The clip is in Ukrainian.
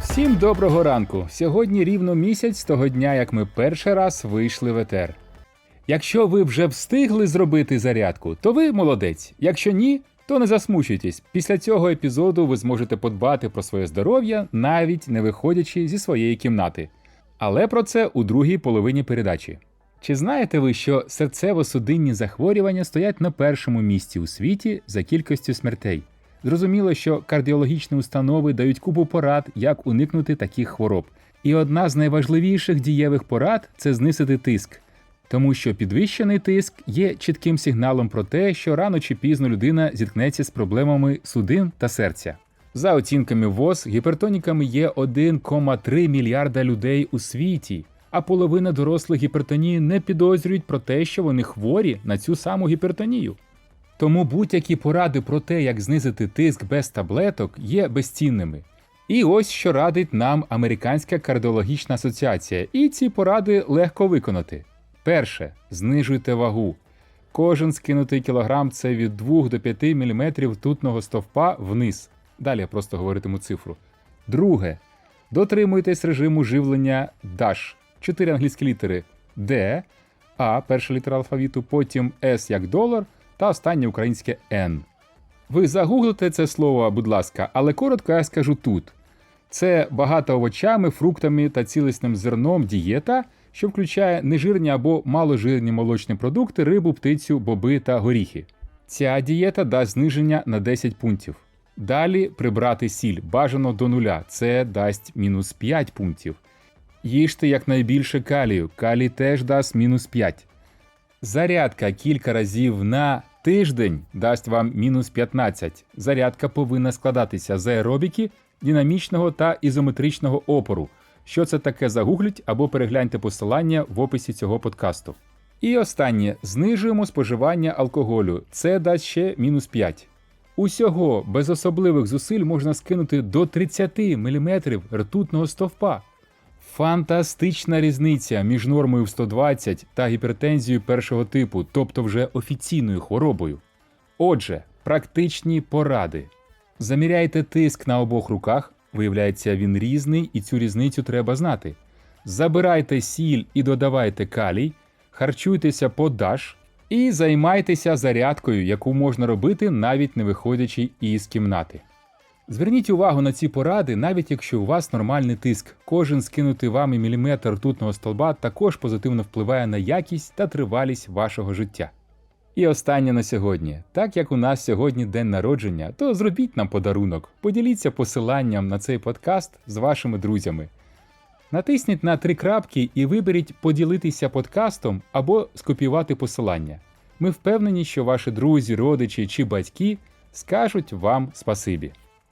Всім доброго ранку! Сьогодні рівно місяць того дня, як ми перший раз вийшли в етер. Якщо ви вже встигли зробити зарядку, то ви молодець. Якщо ні, то не засмучуйтесь. Після цього епізоду ви зможете подбати про своє здоров'я, навіть не виходячи зі своєї кімнати. Але про це у другій половині передачі. Чи знаєте ви, що серцево-судинні захворювання стоять на першому місці у світі за кількістю смертей? Зрозуміло, що кардіологічні установи дають купу порад, як уникнути таких хвороб. І одна з найважливіших дієвих порад це знизити тиск. Тому що підвищений тиск є чітким сигналом про те, що рано чи пізно людина зіткнеться з проблемами судин та серця. За оцінками ВОЗ, гіпертоніками є 1,3 мільярда людей у світі, а половина дорослих гіпертонії не підозрюють про те, що вони хворі на цю саму гіпертонію. Тому будь-які поради про те, як знизити тиск без таблеток, є безцінними. І ось що радить нам Американська кардіологічна асоціація, і ці поради легко виконати. Перше, знижуйте вагу. Кожен скинутий кілограм це від 2 до 5 мм ртутного стовпа вниз. Далі я просто говоритиму цифру. Друге, дотримуйтесь режиму живлення DASH. Чотири англійські літери D, А, перша літера алфавіту, потім S як долар та останнє українське N. Ви загуглите це слово, будь ласка, але коротко я скажу тут. Це багата овочами, фруктами та цілісним зерном дієта, що включає нежирні або маложирні молочні продукти, рибу, птицю, боби та горіхи. Ця дієта дасть зниження на 10 пунктів. Далі прибрати сіль бажано до нуля, це дасть мінус 5 пунктів. Їжте якнайбільше калію, калій теж дасть мінус 5. Зарядка кілька разів на тиждень дасть вам мінус 15. Зарядка повинна складатися з аеробіки, динамічного та ізометричного опору. Що це таке, загугліть або перегляньте посилання в описі цього подкасту. І останнє знижуємо споживання алкоголю. Це дасть ще мінус 5. Усього без особливих зусиль можна скинути до 30 мм ртутного стовпа. Фантастична різниця між нормою в 120 та гіпертензією першого типу, тобто вже офіційною хворобою. Отже, практичні поради. Заміряйте тиск на обох руках, виявляється, він різний, і цю різницю треба знати. Забирайте сіль і додавайте калій, харчуйтеся по даш і займайтеся зарядкою, яку можна робити навіть не виходячи із кімнати. Зверніть увагу на ці поради, навіть якщо у вас нормальний тиск. Кожен скинутий вами міліметр ртутного столба також позитивно впливає на якість та тривалість вашого життя. І останнє на сьогодні. Так як у нас сьогодні день народження, то зробіть нам подарунок, поділіться посиланням на цей подкаст з вашими друзями. Натисніть на три крапки і виберіть поділитися подкастом або скопіювати посилання. Ми впевнені, що ваші друзі, родичі чи батьки скажуть вам спасибі.